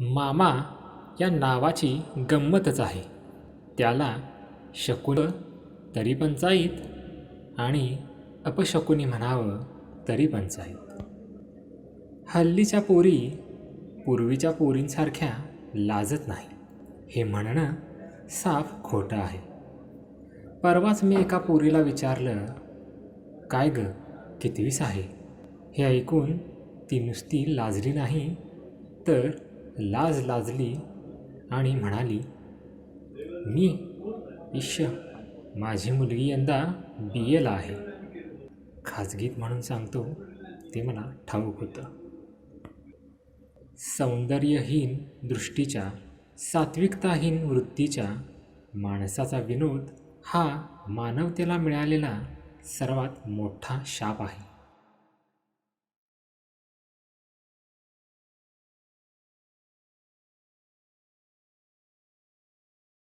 मामा या नावाची गंमतच आहे. त्याला शकुन तरी पंचाईत आणि अपशकुनी म्हणावं तरी पंचाईत हल्लीच्या पोरी पूर्वीच्या पोरींसारख्या लाजत नाही. हे म्हणणं साफ खोटं आहे. परवाच मी एका पोरीला विचारलं काय ग कितवीस आहे? हे ऐकून ती नुसती लाजली नाही तर लाज लाजली आणि म्हणाली मी इश्श माझी मुलगी यंदा बी एला आहे. खाजगीत म्हणून सांगतो ते मला ठाऊक होतं. सौंदर्यहीन दृष्टीच्या सात्विकताहीन वृत्तीच्या माणसाचा विनोद हा मानवतेला मिळालेला सर्वात मोठा शाप आहे.